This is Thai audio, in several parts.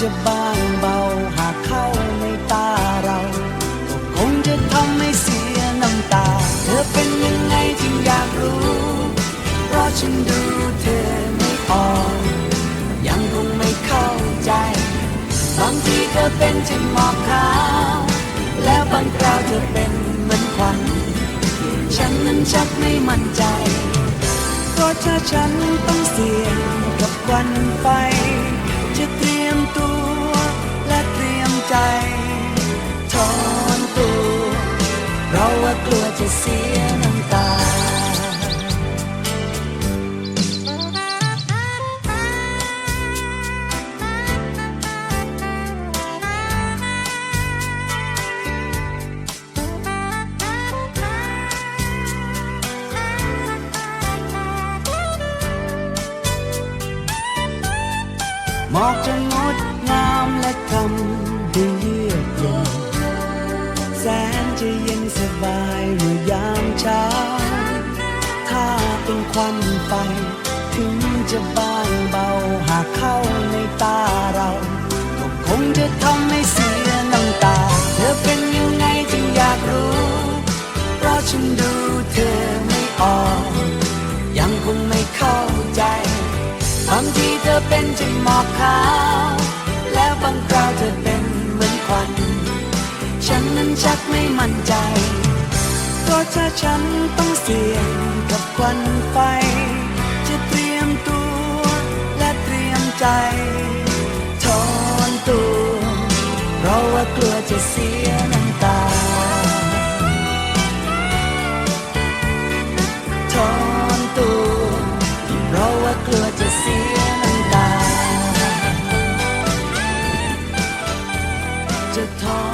จะบางเบาหากเข้าในตาเรา ก็คงจะทำให้เสียน้ำตา เธอเป็นยังไงจึงอยากรู้ เพราะฉันดูเธอไม่ออกยังคงไม่เข้าใจ บางทีเธอเป็นเช่นหมอกขาว แล้วบางคราวเธอเป็นเหมือนควันฉันนั้นชักไม่มั่นใจ เพราะถ้าฉันต้องเสี่ยงกับควันไฟ กลัวจะเสียน้ำตาหมอกจะงดงามและทำให้เยือกเย็นแสนจะเย็น ไฟถึงจะบางเบาหากเข้าในตาเราก็คงจะทำให้เสียน้ำตา เธอเป็นยังไงจึงอยากรู้ เพราะฉันดูเธอไม่ออก ยังคงไม่เข้าใจบางทีเธอเป็นเช่นหมอกขาว แล้วบางคราวเธอเป็นเหมือนควัน ฉันนั้นชักไม่มั่นใจเพราะถ้าฉันต้องเสี่ยงกับควันไฟ ใจถอนตัว เพราะว่ากลัวจะเสียน้ำตาถอนตัว เพราะว่ากลัวจะเสียน้ำตา จะถอน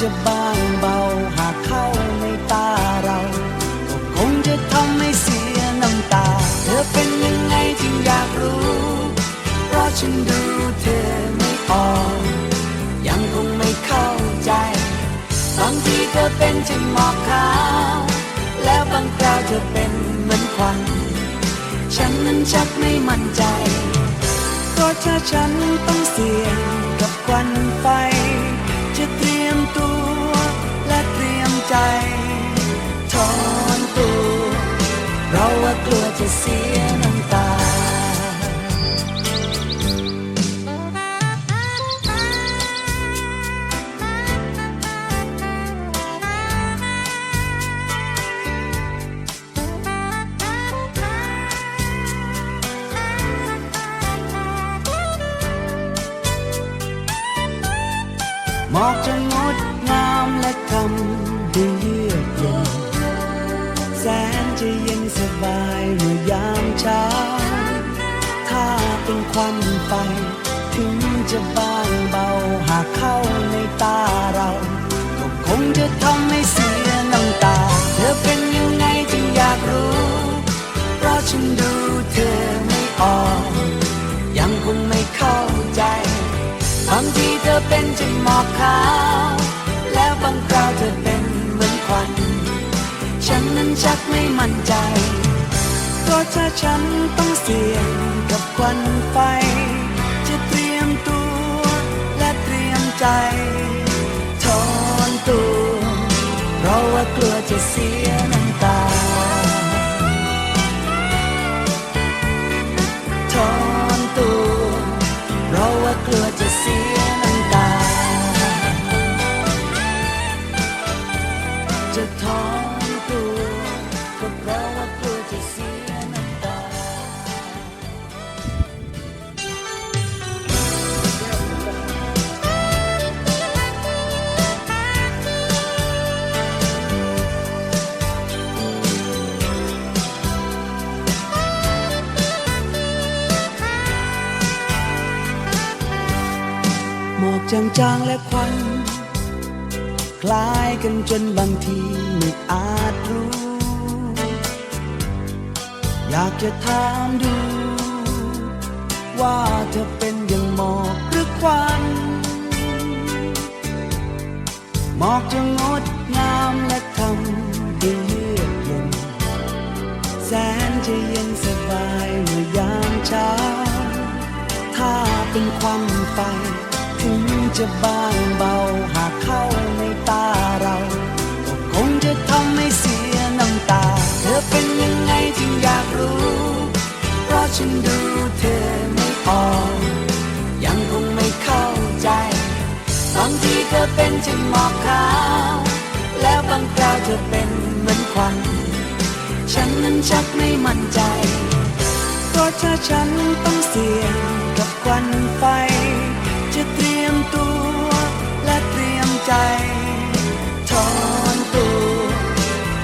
จะบางเบาหากเข้าในตาเราก็คงจะทำให้เสียน้ำตา เธอเป็นยังไงจึงอยากรู้ เพราะฉันดูเธอไม่ออกยังคงไม่เข้าใจ บางทีเธอเป็นเช่นหมอกขาว แล้วบางคราวเธอเป็นเหมือนควันฉันนั้นชักไม่มั่นใจ เพราะถ้าฉันต้องเสี่ยงกับควันไฟจะเตรีียมตัวและเตรียมใจถอนตัวเพราะว่ากลัวจะเสียน้ำตา มอกจะ บายเมื่อยามเช้า ถ้าเป็นควันไฟ ถึงจะบางเบาหากเข้าในตาเรา ก็คงจะทำให้เสียน้ำตา เธอเป็นยังไงจึงอยากรู้ เพราะฉันดูเธอไม่ออก ยังคงไม่เข้าใจบางทีเธอเป็นเช่นหมอกขาว แล้วบางคราวเธอเป็นเหมือนควัน ฉันนั้นชักไม่มั่นใจ ราะถ้าฉันต้องเสี่ยงกับควันไฟ จะเตรียมตัวและเตรียมใจถอนตัว เพราะว่ากลัวจะเสียน้ำตาถอนตัว เพราะว่ากลัว มอกจางๆและควัน คล้ายกันจนบางทีไม่อาจรู้ อยากจะถามดู ว่าเธอเป็นอย่างหมอกหรือควันหมอกจะงดงามและทำให้เลือดเย็นแสนจะเย็นสบายเมื่อยามเช้า ถ้าเป็นควันไฟ ถึงจะบางเบาหากเข้าในตาเรา ก็คงจะทำให้เสียน้ำตา เธอเป็นยังไงจึงอยากรู้ เพราะฉันดูเธอไม่ออกยังคงไม่เข้าใจ บางทีเธอเป็นเช่นหมอกขาว แล้วบางคราวเธอเป็นเหมือนควันฉันนั้นชักไม่มั่นใจ เพราะถ้าฉันต้องเสี่ยงกับควันไฟจะเตรี ใจถอนตัว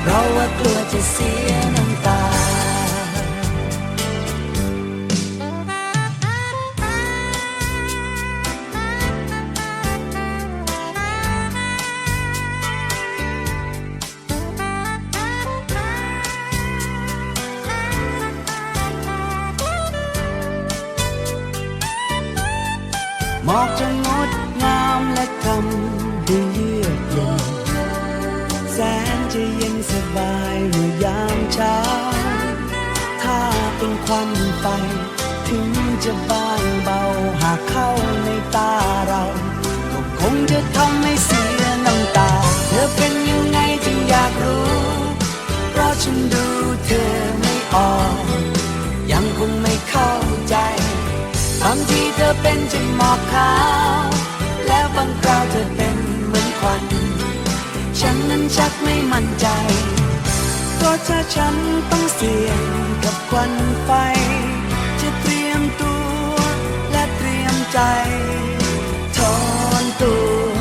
เพราะว่ากลัวจะเสีย จะบางเบาหากเข้าในตาเรา ก็คงจะทำให้เสียน้ำตา เธอเป็นยังไงจึงอยากรู้ เพราะฉันดูเธอไม่ออก ยังคงไม่เข้าใจบางทีเธอเป็นเช่นหมอกขาว แล้วบางคราวเธอเป็นเหมือนควันฉันนั้นชักไม่มั่นใจเพราะถ้าฉันต้องเสี่ยงกับควันไฟ ใจถอนตัว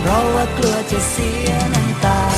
เพราะว่ากลัวจะเสียน้ำตา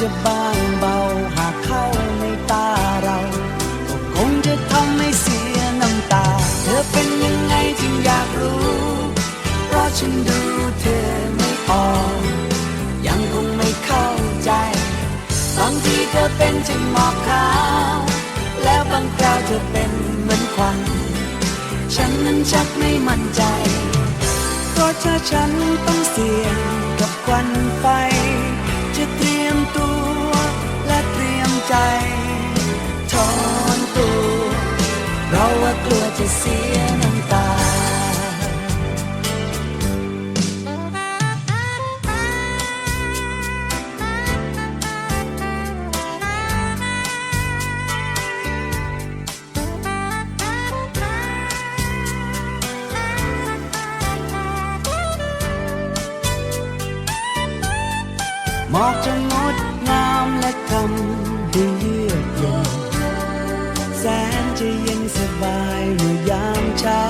จะบางเบาหากเข้าในตาเราก็คงจะทำให้เสียน้ำตา เธอเป็นยังไงจึงอยากรู้ เพราะฉันดูเธอไม่ออกยังคงไม่เข้าใจบางทีเธอเป็นเช่นหมอกขาว แล้วบางคราวเธอเป็นเหมือนควัน ฉันนั้นชักไม่มั่นใจเพราะถ้าฉันต้องเสี่ยงกับควันไฟจะเตรี จะเย็นสบายเมื่อยามเช้า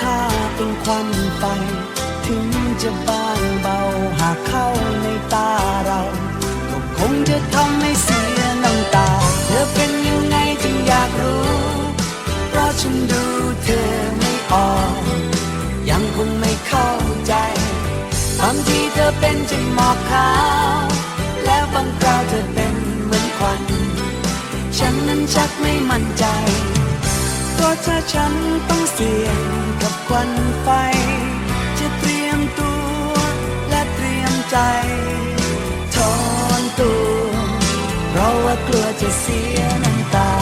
ถ้าเป็นควันไฟ ถึงจะบางเบาหากเข้าในตาเรา ก็คงจะทำให้เสียน้ำตา เธอเป็นยังไงจึงอยากรู้ เพราะฉันดูเธอไม่ออก ยังคงไม่เข้าใจบางทีเธอเป็นจึงหมอกขาว แล้วบางคราวเธอเป็นเหมือนควัน ฉันนั้นชักไม่มั่นใจ ก็ถ้าฉันต้องเสี่ยงกับควันไฟ จะเตรียมตัวและเตรียมใจถอนตัว เพราะว่ากลัวจะเสียน้ำตา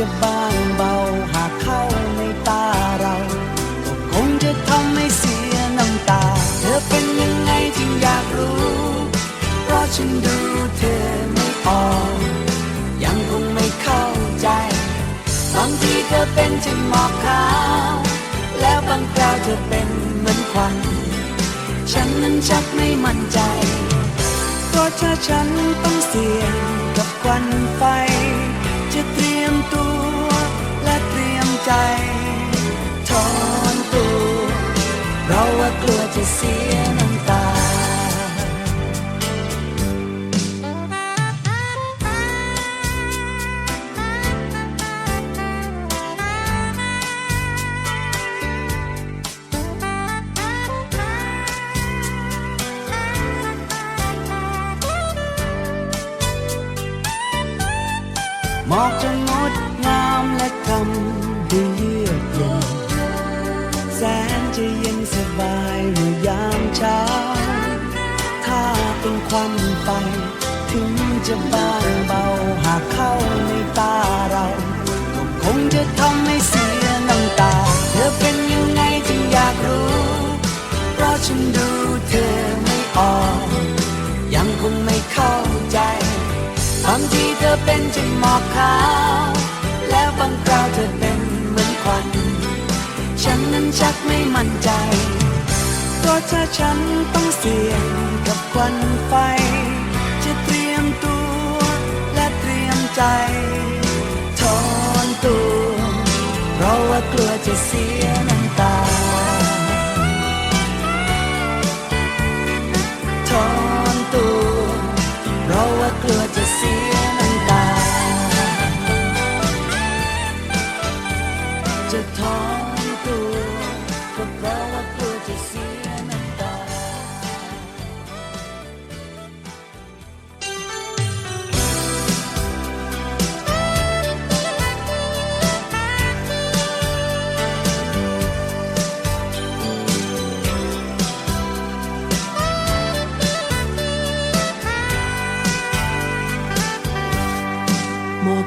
จะบางเบาหากเข้าในตาเรา ก็คงจะทำให้เสียน้ำตา เธอเป็นยังไงจึงอยากรู้ เพราะฉันดูเธอไม่ออกยังคงไม่เข้าใจบางทีเธอเป็นจึงหมอกขาว แล้วบางคราวเธอเป็นเหมือนควัน ฉันนั้นชักไม่มั่นใจก็ถ้าฉันต้องเสี่ยงกับควันไฟจะเตรีย ยมตัวและเตรียมใจ ถอนตัว เพราะว่ากลัวจะเสีย หมอกจะงดงามและทำให้เยือกเย็นแสนจะเย็นสบายเมื่อยามเช้า ถ้าเป็นควันไฟ ถึงจะบางเบาหากเข้าในตาเรา ก็คงจะทำให้เสียน้ำตา เธอเป็นยังไงจึงอยากรู้ เพราะฉันดูเธอไม่ออก ยังคงไม่ บางทีเธอเป็นจึงหมอกขาว แล้วบางคราวเธอเป็นเหมือนควัน ฉันนั้นชักไม่มั่นใจก็ถ้าฉันต้องเสี่ยงกับควันไฟ จะเตรียมตัวและเตรียมใจถอนตัว เพราะว่ากลัวจะเสียน้ำตา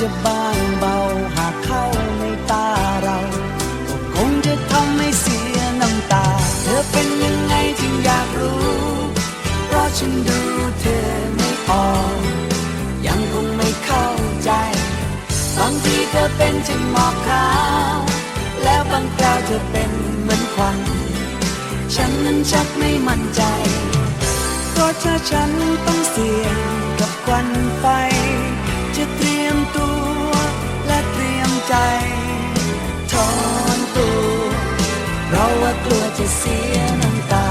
จะบางเบาหากเข้าในตาเราก็คงจะทำให้เสียน้ำตา เธอเป็นยังไงจึงอยากรู้ เพราะฉันดูเธอไม่ออกยังคงไม่เข้าใจ บางทีเธอเป็นเช่นหมอกขาว แล้วบางคราวเธอเป็นเหมือนควันฉันนั้นชักไม่มั่นใจ เพราะถ้าฉันต้องเสี่ยงกับควันไฟจะตรี ใจถอนตัวเพราะว่ากลัวจะเสียน้ำตา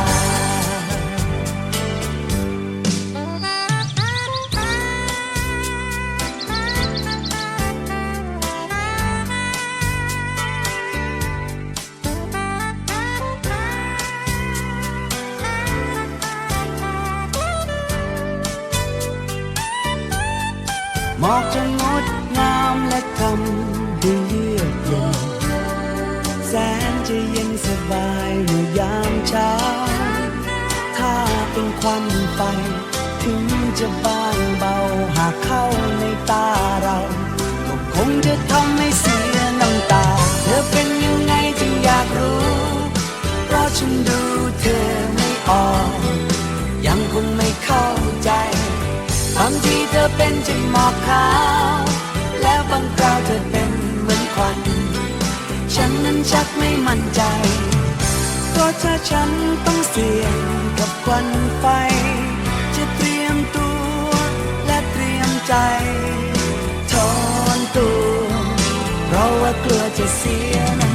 บายเมื่อยามเช้า ถ้าเป็นควันไฟ ถึงจะบางเบาหากเข้าในตาเรา ก็คงจะทำให้เสียน้ำตา เธอเป็นยังไงจึงอยากรู้ เพราะฉันดูเธอไม่ออก ยังคงไม่เข้าใจบางทีเธอเป็นเช่นหมอกขาว แล้วบางคราวเธอเป็นเหมือนควัน ฉันนั้นชักไม่มั่นใจ เพราะถ้าฉันต้องเสี่ยงกับควันไฟ จะเตรียมตัวและเตรียมใจถอนตัว เพราะว่ากลัวจะเสียน้